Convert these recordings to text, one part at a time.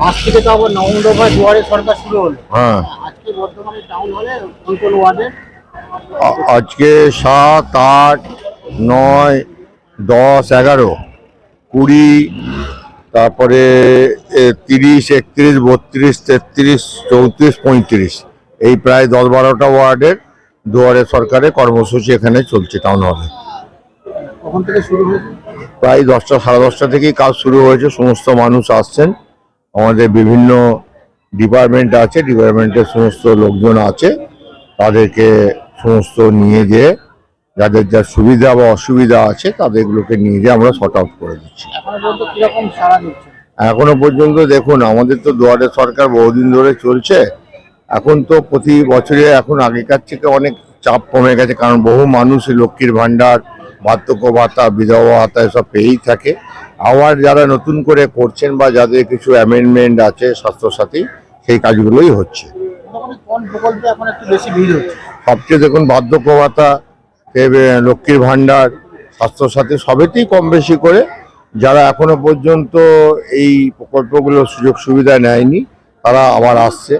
আজ থেকে তো আবার নবম দফায় দুয়ারে সরকার শুরু হলো। হ্যাঁ। আজকে বর্তমানে টাউন হলে কোন কোন ওয়ার্ডে। আজকে সাত আট নয় দশ এগারো কুড়ি তারপরে তিরিশ একত্রিশ বত্রিশ তেত্রিশ চৌত্রিশ পঁয়ত্রিশ। এই প্রায় দশ বারোটা ওয়ার্ডের দুয়ারে সরকারের কর্মসূচি এখানে চলছে টাউন হলে কখন থেকে শুরু হয়েছে? প্রায় দশটা সাড়ে দশটা থেকেই কাজ শুরু হয়েছে সমস্ত মানুষ আসছেন। আমাদের বিভিন্ন ডিপার্টমেন্ট আছে ডিপার্টমেন্টের সমস্ত লোকজন আছে তাদেরকে সমস্ত নিয়ে যেয়ে যাদের যা সুবিধা বা অসুবিধা আছে তাদেরগুলোকে নিয়ে যেয়ে আমরা শর্ট আউট করে দিচ্ছি? এখনও পর্যন্ত দেখুন আমাদের তো দুয়ারে সরকার বহুদিন ধরে চলছে। এখন তো প্রতি বছরে এখন আগেকার থেকে অনেক চাপ কমে গেছে কারণ বহু মানুষ লক্ষ্মীর ভাণ্ডার বার্ধক্য ভাতা বিধবা ভাতা এসব পেয়েই থাকে। আবার যারা নতুন করে করছেন বা যাদের কিছু অ্যামেন্ডমেন্ট আছে স্বাস্থ্যসাথী সেই কাজগুলোই হচ্ছে। সবচেয়ে দেখুন বার্ধক্য ভাতা এ, লক্ষ্মীর ভাণ্ডার স্বাস্থ্যসাথী সবেতেই কম বেশি করে। যারা এখনও পর্যন্ত এই প্রকল্পগুলোর সুযোগ সুবিধা নেয়নি তারা আবার আসছে।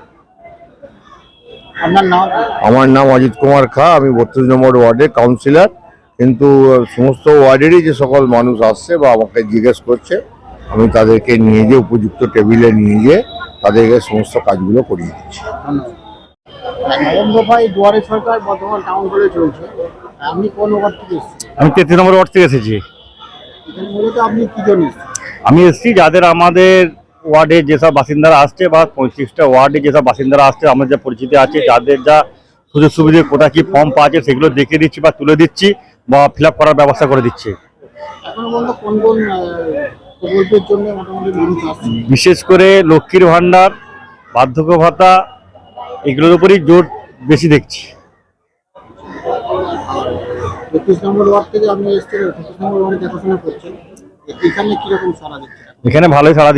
আমার নাম অজিত কুমার খা আমি বত্রিশ নম্বর ওয়ার্ডের কাউন্সিলর কিন্তু সমস্ত ওয়ার্ডেরই যে সকল মানুষ আসছে বা আমাকে জিজ্ঞেস করছে আমি তাদেরকে নিয়ে গিয়ে উপযুক্ত টেবিলে নিয়ে গিয়ে তাদেরকে সমস্ত কাজগুলো করিয়ে দিচ্ছি। ধন্যবাদ। নবম দফায় দুয়ারে সরকার বর্তমান টাউন হলে চলছে। আপনি কোন ওয়ার্ড থেকে আমি তেত্রিশ নম্বর ওয়ার্ড থেকে এসেছি। আপনি কি জন্য আমি এসেছি যাদের আমাদের ওয়ার্ডে যেসব বাসিন্দারা আসছে বা পঁয়ত্রিশটা ওয়ার্ডে যেসব বাসিন্দারা আসছে আমাদের যা পরিচিতি আছে যাদের যা সুযোগ সুবিধে কোথায় কি ফর্ম পাওয়া আছে সেগুলো দেখে দিচ্ছি বা তুলে দিচ্ছি। বা ফিল করার ব্যবস্থা করে দিচ্ছি। বিশেষ করে লক্ষ্মীর ভাণ্ডার বার্ধক্য ভাতা এগুলোর উপরই জোর বেশি দেখছি। এখানে কীরকম সারা দিচ্ছে ভালোই সাড়া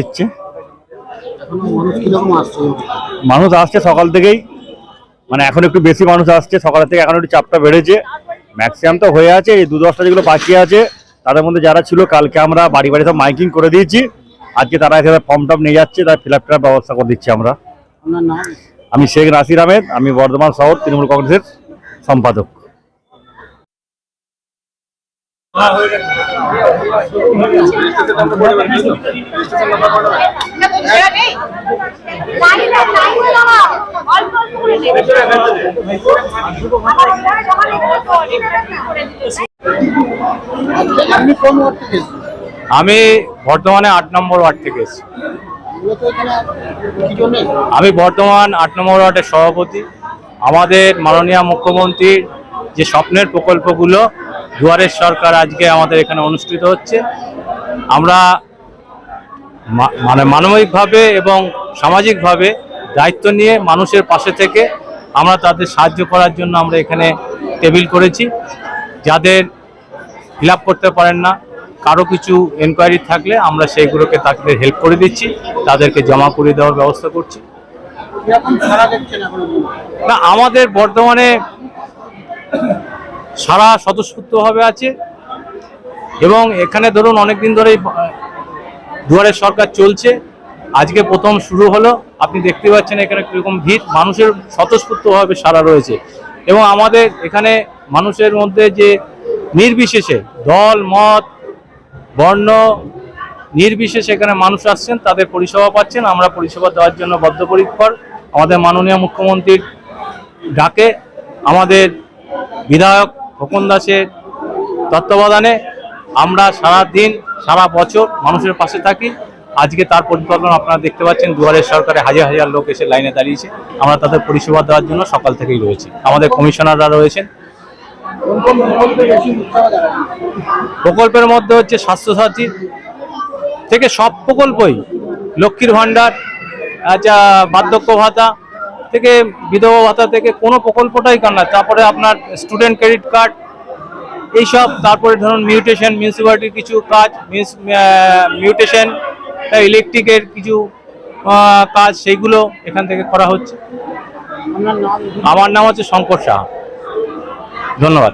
মানুষ আসছে? সকাল থেকেই মানে এখন একটু বেশি মানুষ আসছে সকাল থেকে এখন একটু চাপটা বেড়েছে। ম্যাক্সিমাম তো হয়ে আছে এই দু দশটা যেগুলো বাকি আছে তাদের মধ্যে যারা ছিল কালকে আমরা বাড়ি বাড়ি সব মাইকিং করে দিয়েছি। আজকে তারা এখানে ফর্ম টর্ম নিয়ে যাচ্ছে তার ফিল আপ ব্যবস্থা করে দিচ্ছি আমরা। আমি শেখ নাসির আহমেদ আমি বর্ধমান শহর তৃণমূল কংগ্রেসের সম্পাদক পানি না টাইম হলো না অল্প অল্প করে নেবে আমার ওখানে জমা দিতে করে দিতে আপনি কোন ওয়ার্ড থেকে এসেছেন আমি বর্তমানে আট নম্বর ওয়ার্ড থেকে এসেছি। আমি বর্তমান আট নম্বর ওয়ার্ডের সভাপতি। আমাদের মাননীয় মুখ্যমন্ত্রীর যে স্বপ্নের প্রকল্পগুলো দুয়ারের সরকার আজকে আমাদের এখানে অনুষ্ঠিত হচ্ছে। আমরা মানে মানবিকভাবে এবং সামাজিকভাবে দায়িত্ব নিয়ে মানুষের পাশে থেকে আমরা তাদের সাহায্য করার জন্য আমরা এখানে টেবিল করেছি। যাদের ফিল করতে পারেন না কারও কিছু এনকোয়ারি থাকলে আমরা সেইগুলোকে তাদের হেল্প করে দিচ্ছি তাদেরকে জমা করে দেওয়ার ব্যবস্থা করছি? না আমাদের বর্তমানে সারা স্বতঃস্ফূর্তভাবে আছে। এবং এখানে ধরুন অনেকদিন ধরেই দুয়ারের সরকার চলছে। আজকে প্রথম শুরু হলো। আপনি দেখতে পাচ্ছেন এখানে কীরকম ভিড়। মানুষের স্বতঃস্ফূর্তভাবে সারা রয়েছে। এবং আমাদের এখানে মানুষের মধ্যে যে নির্বিশেষে দল, মত, বর্ণ, নির্বিশেষে এখানে মানুষ আসছেন, তাদের পরিষেবা পাচ্ছেন। আমরা পরিষেবা দেওয়ার জন্য বদ্ধপরিকর। আমাদের মাননীয় মুখ্যমন্ত্রীর ডাকে আমাদের বিধায়ক খোকন দাসের তত্ত্বাবধানে আমরা সারা দিন সারা বছর মানুষের পাশে থাকি। আজকে তার পরিকল্পনা আপনারা দেখতে পাচ্ছেন দুয়ারের সরকারে হাজার হাজার লোক এসে লাইনে দাঁড়িয়েছে। আমরা তাদের পরিষেবা দেওয়ার জন্য সকাল থেকেই রয়েছি। আমাদের কমিশনাররা রয়েছেন। প্রকল্পের মধ্যে হচ্ছে স্বাস্থ্যসাথী থেকে সব প্রকল্পই লক্ষ্মীর ভাণ্ডার আচ্ছা বার্ধক্য ভাতা থেকে বিধবা ভাতা থেকে কোনো প্রকল্পটাই কার না। তারপরে আপনার স্টুডেন্ট ক্রেডিট কার্ড এইসব তারপরে ধরুন মিউটেশন মিউনিসিপ্যালিটির কিছু কাজ মিউটেশন ইলেকট্রিকের কিছু কাজ সেইগুলো এখান থেকে করা হচ্ছে। আমার নাম হচ্ছে শঙ্কর সাহা। ধন্যবাদ।